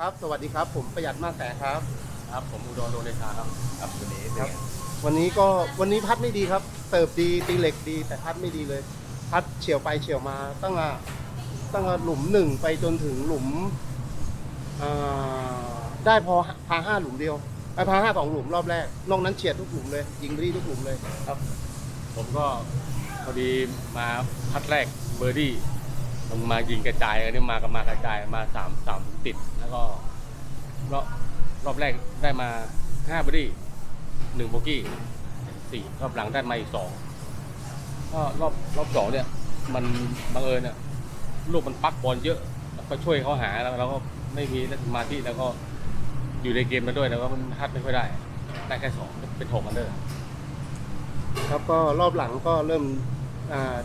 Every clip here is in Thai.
ครับ สวัสดีครับ ผมประหยัดมากแสนครับ ครับ ผมอุดรโดนเดชาครับ ครับวันนี้เป็นไงวันนี้ก็วันนี้พัดไม่ดีครับ เติบดีตีเหล็กดี แต่พัดไม่ดีเลย พัดเฉียวไปเฉียวมา ตั้งแต่ตั้งแต่หลุมหนึ่งไปจนถึงหลุมอ่าได้พอพาห้าหลุมเดียวไปพาห้าสองหลุมรอบแรก นอกนั้นเฉียดทุกหลุมเลยยิงรีทุกหลุมเลยครับ ผมก็พอดีมาพัดแรกเบอร์ดี้ มันมายิงกระจายอันนี้มากับมากระจายมาสามสามติด แล้วก็รอบรอบแรกได้มาห้าบอร์ดี้หนึ่งโบกี้สี่รอบหลังได้มาอีกสองก็รอบรอบสองเนี่ย มันบังเอิญเนี่ยลูกมันปักบอลเยอะแล้วก็ช่วยเขาหาแล้วเราก็ไม่มีสมาธิแล้วก็อยู่ในเกมมาด้วยแล้วก็มันพัดไม่ค่อยได้ได้แค่สองเป็นหกอันเดอร์ครับก็รอบหลังก็เริ่ม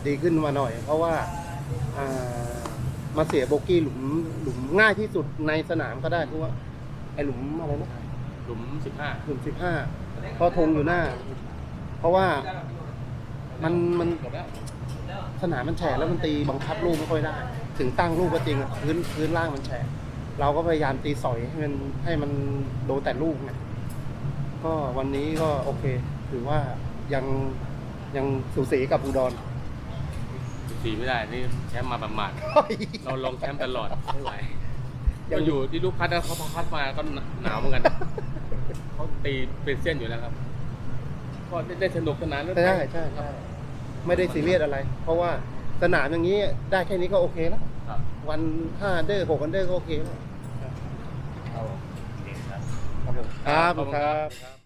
ดีขึ้นมาหน่อย เพราะว่า มาเสียโบกี้หลุมหลุมง่ายที่สุดในสนามก็ได้เพราะว่าไอหลุมอะไรนะหลุมสิบห้าหลุมสิบห้าพอธงอยู่หน้า เพราะว่ามันมันจบแล้วสนามมันแฉะแล้วมันตีบังคับลูกไม่ค่อยได้ ถึงตั้งลูกก็จริงอะพื้นพื้นล่างมันแฉะเราก็พยายามตีสอยให้มันให้มันโดนแต่ลูกไงก็วันนี้ก็โอเค ถือว่ายังยังสูสีกับอุดร สี่ไม่ได้นี่แชมป์มาประมาทเราลงแชมป์ตลอดไม่ไหวก็อยู่ที่ลูกพัดแล้วเขาพัดมาก็หนาวเหมือนกันเขาตีเป็นเส้นอยู่แล้วครับ ก็ได้ได้สนุกสนานด้วยใช่ใช่ใช่ไม่ได้ซีเรียสอะไร เพราะว่าสนามอย่างนี้ได้แค่นี้ก็โอเคแล้วครับวันห้าเดอร์หกอันเดอร์ก็โอเคแล้วเอาโอเคครับครับผมครับขอบคุณครับ